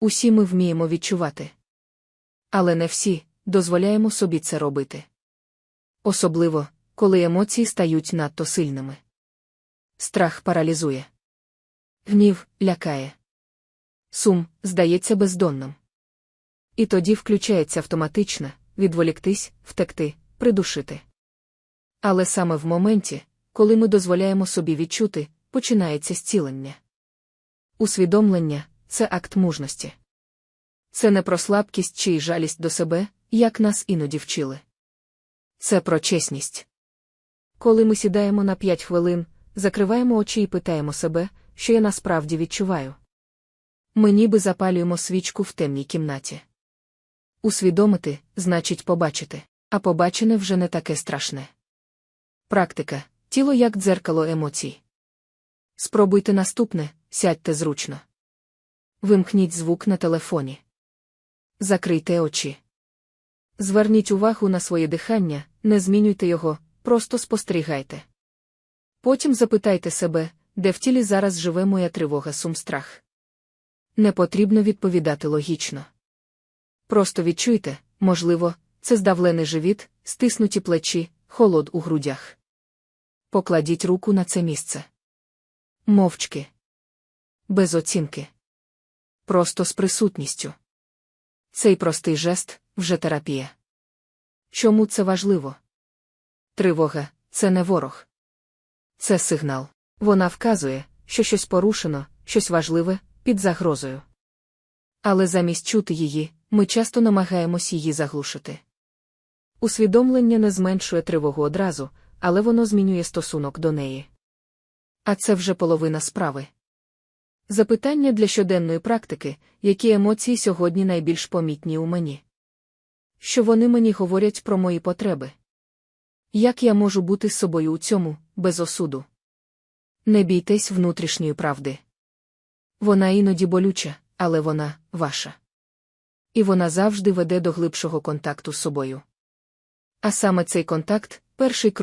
Усі ми вміємо відчувати. Але не всі дозволяємо собі це робити. Особливо, коли емоції стають надто сильними. Страх паралізує. Гнів лякає. Сум здається бездонним. І тоді включається автоматичне відволіктись, втекти, придушити. Але саме в моменті, коли ми дозволяємо собі відчути, починається зцілення. Усвідомлення це акт мужності. Це не про слабкість чи жалість до себе, як нас іноді вчили. Це про чесність. Коли ми сідаємо на 5 хвилин, закриваємо очі і питаємо себе, що я насправді відчуваю. Ми ніби запалюємо свічку в темній кімнаті. Усвідомити значить побачити, а побачене вже не таке страшне. Практика тіло як дзеркало емоцій. Спробуйте наступне, сядьте зручно. Вимкніть звук на телефоні. Закрийте очі. Зверніть увагу на своє дихання, не змінюйте його, просто спостерігайте. Потім запитайте себе, де в тілі зараз живе моя тривога сум страх. Не потрібно відповідати логічно. Просто відчуйте, можливо, це здавлений живіт, стиснуті плечі, холод у грудях. Покладіть руку на це місце. Мовчки. Без оцінки. Просто з присутністю. Цей простий жест вже терапія. Чому це важливо? Тривога це не ворог. Це сигнал. Вона вказує, що щось порушено, щось важливе, під загрозою. Але замість чути її, ми часто намагаємось її заглушити. Усвідомлення не зменшує тривогу одразу, але воно змінює стосунок до неї. А це вже половина справи. Запитання для щоденної практики, які емоції сьогодні найбільш помітні у мені. Що вони мені говорять про мої потреби? Як я можу бути з собою у цьому, без осуду? Не бійтесь внутрішньої правди. Вона іноді болюча, але вона ваша. І вона завжди веде до глибшого контакту з собою. А саме цей контакт перший крок.